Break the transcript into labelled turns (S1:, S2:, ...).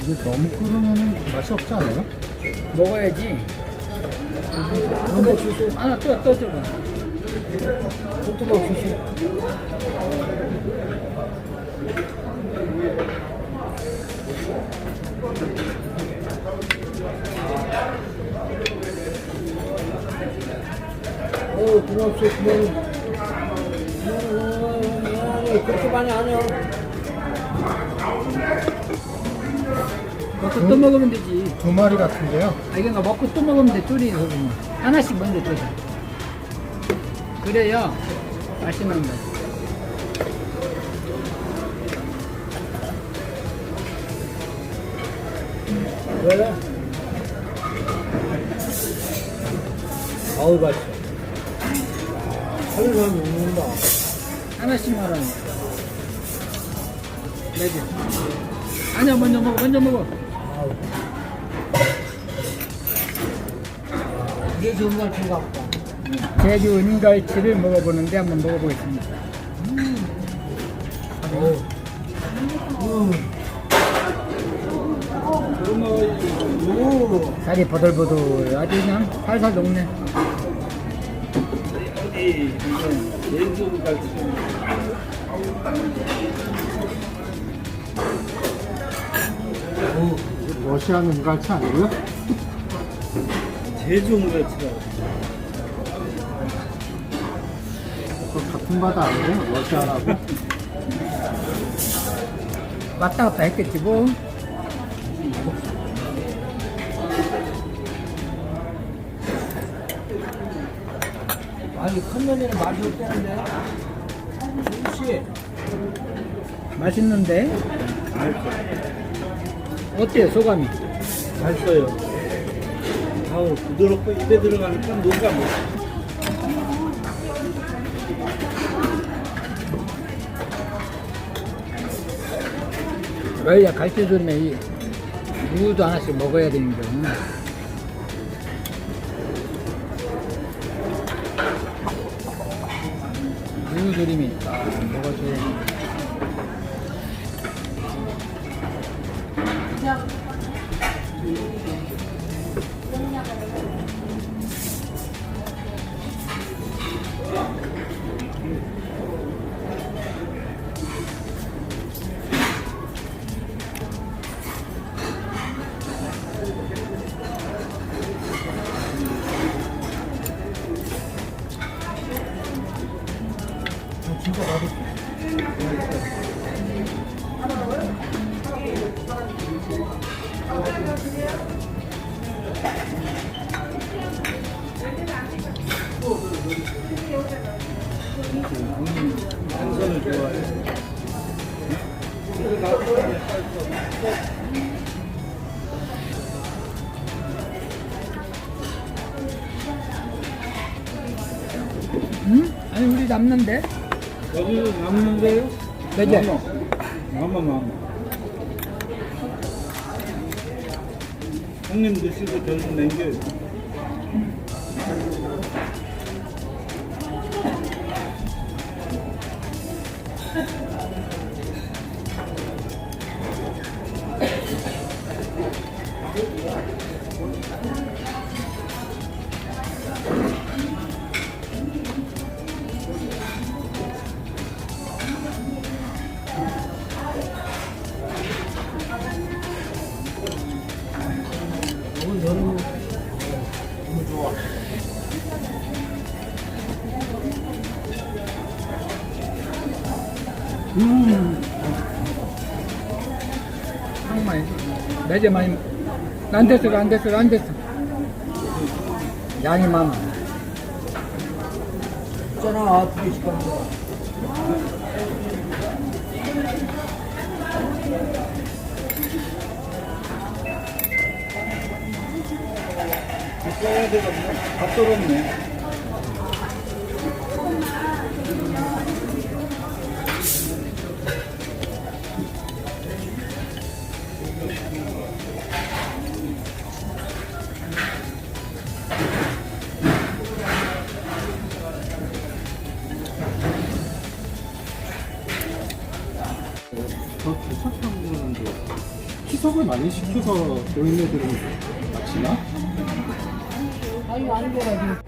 S1: 이게 너무 끓으면 맛이 없지 않아요?
S2: 먹어야지. 근데 주소 하나 또, 또 줘봐. 토토박 주소. 어, 고맙소. 미안해, 그렇게 많이 안 해요. 먹고 또 먹으면 되지.
S1: 두 마리 같은데요?
S2: 아, 이거 먹고 또 먹으면 돼, 둘이 먹으면. 하나씩 먼저 드셔. 그래요. 맛있는 거. 왜? 아우, 맛있어. 하루 만 먹는다. 하나씩만 하는 네개 아니야, 먼저 먹어, 먼저 먹어. 이게 좋은 걸 필요가 없다. 제주 은갈치를 먹어보는데 한번 먹어보겠습니다. 살이 버들버들 아주 그냥 살살 녹네.
S1: 러시아 은갈치 아니고요?
S3: 제주 옹갈치가
S1: 그 같은 바다 아니에요? 러시아라고?
S2: 왔다 갔다 했겠지 뭐.
S3: 아니 컵면에는 맛이 없다는데 혹시
S2: 맛있는데? 어 때요 소감이?
S3: 잘 써요 아우 부드럽고 입에 들어가니까 녹아 뭐
S2: 원래 갈치조림에 이 무도 하나씩 먹어야 되는 거. 무조림이 딱 먹어줘야 지. 응? 아니 우리 남는데?
S3: 여기 남는데요?
S2: 몇 개?
S3: 마마 마마 형님 드시고 저는 남겨요
S2: 음. 정말 매제 많이 안 됐어 안 됐어 안 됐어. 양이 많아.
S3: 있잖아 두 개씩 하는 거 써야 되거든요 다 떨었네
S1: 더 괜찮다고 그러는데 희석을 많이 시켜서 노인네들은 낚시나?
S2: 아니 아닌 거 가지고